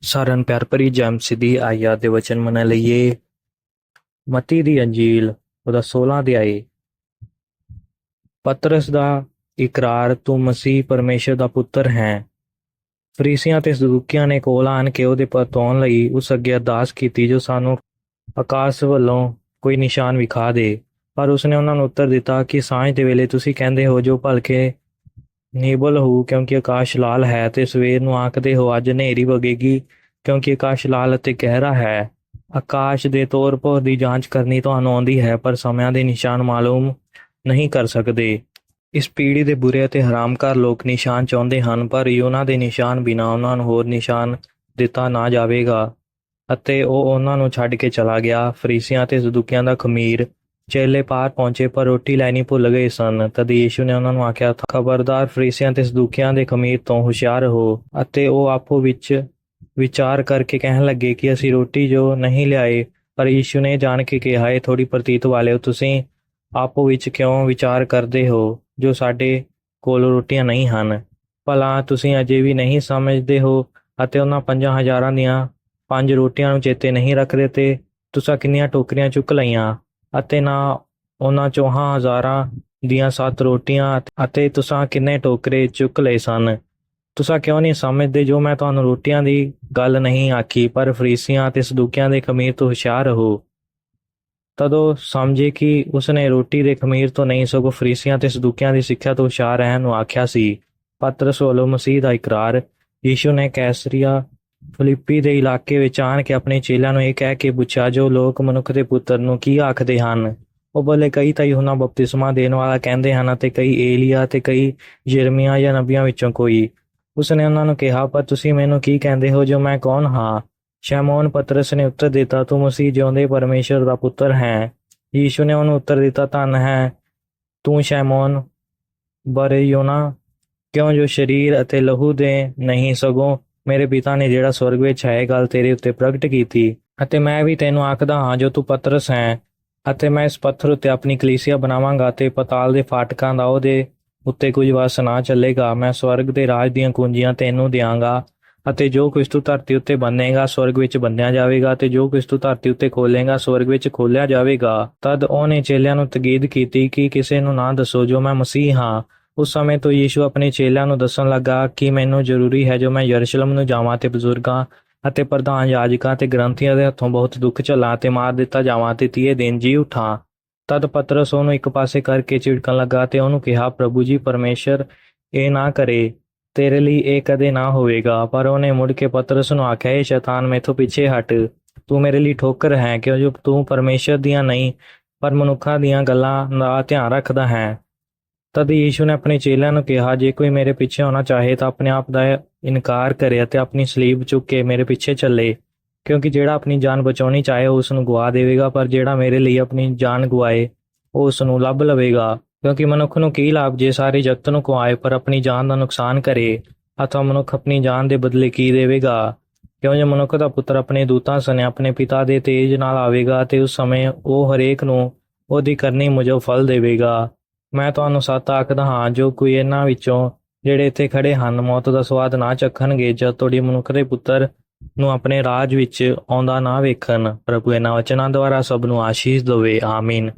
ਸਾਰਿਆਂ ਨੂੰ ਪਿਆਰ ਭਰੀ ਜੈਮ ਸਿੱਧੀ ਆਇਆ ਦੇ ਵਚਨ ਮਨ ਲਈਏ। ਮਤੀ ਦੀ ਅੰਜੀਲ, ਉਹਦਾ 16 ਅਧਿਆਇ ਪਤਰਸ ਦਾ ਇਕਰਾਰ, ਤੂੰ ਮਸੀਹ ਪਰਮੇਸ਼ਰ ਦਾ ਪੁੱਤਰ ਹੈ। ਫਰੀਸੀਆਂ ਤੇ ਸਦੂਕੀਆਂ ਨੇ ਕੋਲ ਆਣ ਕੇ ਉਹਦੇ ਪਰਤੌਣ ਲਈ ਉਸ ਅੱਗੇ ਅਰਦਾਸ ਕੀਤੀ ਜੋ ਸਾਨੂੰ ਆਕਾਸ਼ ਵੱਲੋਂ ਕੋਈ ਨਿਸ਼ਾਨ ਵਿਖਾ ਦੇ। ਪਰ ਉਸਨੇ ਉਹਨਾਂ ਨੂੰ ਉੱਤਰ ਦਿੱਤਾ ਕਿ ਸਾਂਝ ਦੇ ਵੇਲੇ ਤੁਸੀਂ ਕਹਿੰਦੇ ਹੋ ਜੋ ਭਲਕੇ ਨਿਬਲ ਹੋ ਕਿਉਂਕਿ ਆਕਾਸ਼ ਲਾਲ ਹੈ ਤੇ ਸਵੇਰ ਨੂੰ ਆਖਦੇ ਹੋ, ਅੱਜ ਹਨੇਰੀ ਵਗੇਗੀ, ਕਿਉਂਕਿ ਆਕਾਸ਼ ਲਾਲ ਅਤੇ ਗਹਿਰਾ ਹੈ। ਆਕਾਸ਼ ਦੇ ਤੌਰ ਪਰ ਦੀ ਜਾਂਚ ਕਰਨੀ ਤੁਹਾਨੂੰ ਆਉਂਦੀ ਹੈ, ਪਰ ਸਮਿਆਂ ਦੇ ਨਿਸ਼ਾਨ ਮਾਲੂਮ ਨਹੀਂ ਕਰ ਸਕਦੇ। ਇਸ ਪੀੜ੍ਹੀ ਦੇ ਬੁਰੇ ਅਤੇ ਹਰਾਮਕਾਰ ਲੋਕ ਨਿਸ਼ਾਨ ਚਾਹੁੰਦੇ ਹਨ, ਪਰ ਉਹਨਾਂ ਦੇ ਨਿਸ਼ਾਨ ਬਿਨਾਂ ਉਹਨਾਂ ਨੂੰ ਹੋਰ ਨਿਸ਼ਾਨ ਦਿੱਤਾ ਨਾ ਜਾਵੇਗਾ। ਅਤੇ ਉਹ ਉਹਨਾਂ ਨੂੰ ਛੱਡ ਕੇ ਚਲਾ ਗਿਆ। ਫਰੀਸੀਆਂ ਤੇ ਸਦੂਕੀਆਂ ਦਾ ਖਮੀਰ ਚੇਲੇ ਪਾਰ ਪਹੁੰਚੇ ਪਰ ਰੋਟੀ ਲੈਣੀ ਭੁੱਲ ਗਏ ਸਨ। ਤਦ ਯੀਸ਼ੂ ਨੇ ਉਹਨਾਂ ਨੂੰ ਆਖਿਆ, ਖਬਰਦਾਰ ਫਰੀਸੀਆਂ ਤੇ ਸਦੂਕੀਆਂ ਦੇ ਖਮੀਰ ਤੋਂ ਹੁਸ਼ਿਆਰ ਹੋ ਅਤੇ ਉਹ ਆਪੋ ਵਿੱਚ ਵਿਚਾਰ ਕਰਕੇ ਕਹਿਣ ਲੱਗੇ ਕਿ ਅਸੀਂ ਰੋਟੀ ਜੋ ਨਹੀਂ ਲਿਆਏ, ਪਰ ਯੀਸ਼ੂ ਨੇ ਜਾਣ ਕੇ ਕਿਹਾ, ਇਹ ਥੋੜੀ ਪ੍ਰਤੀਤ ਵਾਲਿਓ, ਤੁਸੀਂ ਆਪੋ ਵਿੱਚ ਕਿਉਂ ਵਿਚਾਰ ਕਰਦੇ ਹੋ ਜੋ ਸਾਡੇ ਕੋਲ ਰੋਟੀਆਂ ਨਹੀਂ ਹਨ? ਭਲਾ ਤੁਸੀਂ ਅਜੇ ਵੀ ਨਹੀਂ ਸਮਝਦੇ ਹੋ ਅਤੇ ਉਹਨਾਂ ਪੰਜਾਂ ਹਜ਼ਾਰਾਂ ਦੀਆਂ ਪੰਜ ਰੋਟੀਆਂ ਨੂੰ ਚੇਤੇ ਨਹੀਂ ਰੱਖਦੇ ਤੇ ਤੁਸੀਂ ਕਿੰਨੀਆਂ ਟੋਕਰੀਆਂ ਚੁੱਕ ਲਈਆਂ? ਅਤੇ ਨਾ ਉਹਨਾਂ ਚੌਹਾਂ ਹਜ਼ਾਰਾਂ ਦੀਆਂ ਸੱਤ ਰੋਟੀਆਂ ਅਤੇ ਤੁਸੀਂ ਕਿੰਨੇ ਟੋਕਰੇ ਚੁੱਕ ਲਏ ਸਨ। ਤੁਸੀਂ ਕਿਉਂ ਨਹੀਂ ਸਮਝਦੇ ਜੋ ਮੈਂ ਤੁਹਾਨੂੰ ਰੋਟੀਆਂ ਦੀ ਗੱਲ ਨਹੀਂ ਆਖੀ, ਪਰ ਫਰੀਸੀਆਂ ਅਤੇ ਸਦੂਕਿਆਂ ਦੇ ਖਮੀਰ ਤੋਂ ਹੁਸ਼ਿਆਰ ਰਹੋ। ਤਦੋਂ ਸਮਝੇ ਕਿ ਉਸਨੇ ਰੋਟੀ ਦੇ ਖਮੀਰ ਤੋਂ ਨਹੀਂ, ਸਗੋਂ ਫਰੀਸੀਆਂ ਤੇ ਸਦੂਕਿਆਂ ਦੀ ਸਿੱਖਿਆ ਤੋਂ ਹੁਸ਼ਿਆਰ ਰਹਿਣ ਨੂੰ ਆਖਿਆ ਸੀ। ਪਤਰਸ ਵੱਲੋਂ ਮਸੀਹ ਦਾ ਇਕਰਾਰ, ਯੀਸ਼ੂ ਨੇ ਕੈਸਰੀਆ ਫਿਲਿੱਪੀ ਦੇ ਇਲਾਕੇ ਵਿੱਚ ਆਣ ਕੇ ਆਪਣੇ ਚੇਲਿਆਂ ਨੂੰ ਇਹ ਕਹਿ ਕੇ ਪੁੱਛਿਆ, ਜੋ ਲੋਕ ਮਨੁੱਖ ਦੇ ਪੁੱਤਰ ਨੂੰ ਕੀ ਆਖਦੇ ਹਨ? ਉਹ ਬੋਲੇ, ਕਈ ਤਾਂ ਯੂਹਨਾ ਬਪਤਿਸਮਾ ਦੇਣ ਵਾਲਾ ਕਹਿੰਦੇ ਹਨ ਅਤੇ ਕਈ ਏਲੀਆ ਤੇ ਕਈ ਯਿਰਮੀਆ ਜਾਂ ਨਬੀਆਂ ਵਿੱਚੋਂ ਕੋਈ। ਉਸਨੇ ਉਹਨਾਂ ਨੂੰ ਕਿਹਾ, ਪਰ ਤੁਸੀਂ ਮੈਨੂੰ ਕੀ ਕਹਿੰਦੇ ਹੋ ਜੋ ਮੈਂ ਕੌਣ ਹਾਂ? ਸ਼ੈਮੋਨ ਪਤਰਸ ਨੇ ਉੱਤਰ ਦਿੱਤਾ, ਤੂੰ ਮਸੀਹ ਜਿਉਂਦੇ ਪਰਮੇਸ਼ਰ ਦਾ ਪੁੱਤਰ ਹੈ। ਯੀਸ਼ੂ ਨੇ ਉਹਨੂੰ ਉੱਤਰ ਦਿੱਤਾ, ਧੰਨ ਹੈ ਤੂੰ ਸ਼ੈਮੋਨ ਬਰਯੋਨਾ ਕਿਉਂ ਜੋ ਸਰੀਰ ਅਤੇ ਲਹੂ ਦੇ ਨਹੀਂ ਸਗੋਂ ਮੇਰੇ ਪਿਤਾ ਨੇ ਜਿਹੜਾ ਸਵਰਗ ਵਿੱਚ ਹੈ ਗੱਲ ਤੇਰੇ ਉੱਤੇ ਪ੍ਰਗਟ ਕੀਤੀ ਅਤੇ ਮੈਂ ਵੀ ਤੈਨੂੰ ਆਖਦਾ ਹਾਂ, ਜੋ ਤੂੰ ਪਤਰਸ ਹੈ ਅਤੇ ਮੈਂ ਇਸ ਪੱਥਰ ਉੱਤੇ ਆਪਣੀ ਕਲੀਸਿਆ ਬਣਾਵਾਂਗਾ ਤੇ ਪਤਾਲ ਦੇ ਫਾਟਕਾਂ ਦਾ ਉਹਦੇ ਉੱਤੇ ਕੁਝ ਵਸ ਨਾ ਚੱਲੇਗਾ। ਮੈਂ ਸਵਰਗ ਦੇ ਰਾਜ ਦੀਆਂ ਕੁੰਜੀਆਂ ਤੈਨੂੰ ਦਿਆਂਗਾ ਅਤੇ ਜੋ ਕੁਝ ਤੂੰ ਧਰਤੀ ਉੱਤੇ ਬੰਨੇਗਾ ਸਵਰਗ ਵਿੱਚ ਬੰਨਿਆ ਜਾਵੇਗਾ ਤੇ ਜੋ ਕੁਝ ਤੂੰ ਧਰਤੀ ਉੱਤੇ ਖੋਲੇਗਾ ਸਵਰਗ ਵਿੱਚ ਖੋਲਿਆ ਜਾਵੇਗਾ। ਤਦ ਉਹਨੇ ਚੇਲਿਆਂ ਨੂੰ ਤਕੀਦ ਕੀਤੀ ਕਿ ਕਿਸੇ ਨੂੰ ਨਾ ਦੱਸੋ, ਜੋ ਮੈਂ ਮਸੀਹ ਹਾਂ ਉਸ ਸਮੇਂ ਤੋਂ ਯੀਸ਼ੂ ਆਪਣੇ ਚੇਲਿਆਂ ਨੂੰ ਦੱਸਣ ਲੱਗਾ ਕਿ ਮੈਨੂੰ ਜ਼ਰੂਰੀ ਹੈ ਜੋ ਮੈਂ ਯਰੂਸ਼ਲਮ ਨੂੰ ਜਾਵਾਂ ਤੇ ਬਜ਼ੁਰਗਾਂ ਅਤੇ ਪ੍ਰਧਾਨ ਯਾਜਕਾਂ ਤੇ ਗ੍ਰੰਥੀਆਂ ਦੇ ਹੱਥੋਂ ਬਹੁਤ ਦੁੱਖ ਝੱਲਾਂ ਤੇ ਮਾਰ ਦਿੱਤਾ ਜਾਵਾਂ ਤੇ ਤੀਏ ਦਿਨ ਜੀ ਉਠਾਂ। ਤਦ ਪਤਰਸ ਉਹਨੂੰ ਇੱਕ ਪਾਸੇ ਕਰਕੇ ਝਿੜਕਣ ਲੱਗਾ ਤੇ ਉਹਨੂੰ ਕਿਹਾ, ਪ੍ਰਭੂ ਜੀ, ਪਰਮੇਸ਼ਰ ਇਹ ਨਾ ਕਰੇ, ਤੇਰੇ ਲਈ ਇਹ ਕਦੇ ਨਾ ਹੋਵੇਗਾ। ਪਰ ਉਹਨੇ ਮੁੜ ਕੇ ਪਤਰਸ ਨੂੰ ਆਖਿਆ, ਇਹ ਸ਼ੈਤਾਨ ਮੈਥੋਂ ਪਿੱਛੇ ਹਟ। ਤੂੰ ਮੇਰੇ ਲਈ ਠੋਕਰ ਹੈ ਕਿਉਂ ਤੂੰ ਪਰਮੇਸ਼ਰ ਦੀਆਂ ਨਹੀਂ, ਪਰ ਮਨੁੱਖਾਂ ਦੀਆਂ ਗੱਲਾਂ ਦਾ ਧਿਆਨ ਰੱਖਦਾ ਹੈ। ਤਦ ਯੀਸ਼ੂ ਨੇ ਆਪਣੇ ਚੇਲਿਆਂ ਨੂੰ ਕਿਹਾ, ਜੇ ਕੋਈ ਮੇਰੇ ਪਿੱਛੇ ਆਉਣਾ ਚਾਹੇ ਤਾਂ ਆਪਣੇ ਆਪ ਦਾ ਇਨਕਾਰ ਕਰੇ ਅਤੇ ਆਪਣੀ ਸਲੀਬ ਚੁੱਕ ਕੇ ਮੇਰੇ ਪਿੱਛੇ ਚੱਲੇ, ਕਿਉਂਕਿ ਜਿਹੜਾ ਆਪਣੀ ਜਾਨ ਬਚਾਉਣੀ ਚਾਹੇ ਉਹ ਉਸ ਨੂੰ ਗਵਾ ਦੇਵੇਗਾ, ਪਰ ਜਿਹੜਾ ਮੇਰੇ ਲਈ ਆਪਣੀ ਜਾਨ ਗਵਾਏ ਉਹ ਉਸ ਨੂੰ ਲੱਭ ਲਵੇਗਾ। ਕਿਉਂਕਿ ਮਨੁੱਖ ਨੂੰ ਕੀ ਲਾਭ ਜੇ ਸਾਰੇ ਜਗਤ ਨੂੰ ਗਵਾਏ ਪਰ ਆਪਣੀ ਜਾਨ ਦਾ ਨੁਕਸਾਨ ਕਰੇ, ਅਥਵਾ ਮਨੁੱਖ ਆਪਣੀ ਜਾਨ ਦੇ ਬਦਲੇ ਕੀ ਦੇਵੇਗਾ? ਕਿਉਂ ਜੇ ਮਨੁੱਖ ਦਾ ਪੁੱਤਰ ਆਪਣੇ ਦੂਤਾਂ ਸਨੇ ਆਪਣੇ ਪਿਤਾ ਦੇ ਤੇਜ ਨਾਲ ਆਵੇਗਾ, ਤੇ ਉਸ ਸਮੇਂ ਉਹ ਹਰੇਕ ਨੂੰ ਉਹਦੀ ਕਰਨੀ ਮੁਜਬ ਫਲ ਦੇਵੇਗਾ? ਮੈਂ ਤੁਹਾਨੂੰ ਸੱਤ ਆਖਦਾ ਹਾਂ ਜੋ ਕੋਈ ਇਹਨਾਂ ਵਿੱਚੋਂ ਜਿਹੜੇ ਇੱਥੇ ਖੜੇ ਹਨ, ਮੌਤ ਦਾ ਸਵਾਦ ਨਾ ਚੱਖਣਗੇ, ਜਦ ਤੁਹਾਡੀ ਮਨੁੱਖ ਦੇ ਪੁੱਤਰ ਨੂੰ ਆਪਣੇ ਰਾਜ ਵਿੱਚ ਆਉਂਦਾ ਨਾ ਵੇਖਣ, ਪ੍ਰਭੂ ਇਹਨਾਂ ਵਚਨਾਂ ਦੁਆਰਾ ਸਭ ਨੂੰ ਆਸ਼ੀਸ਼ ਦੇਵੇ, ਆਮੀਨ।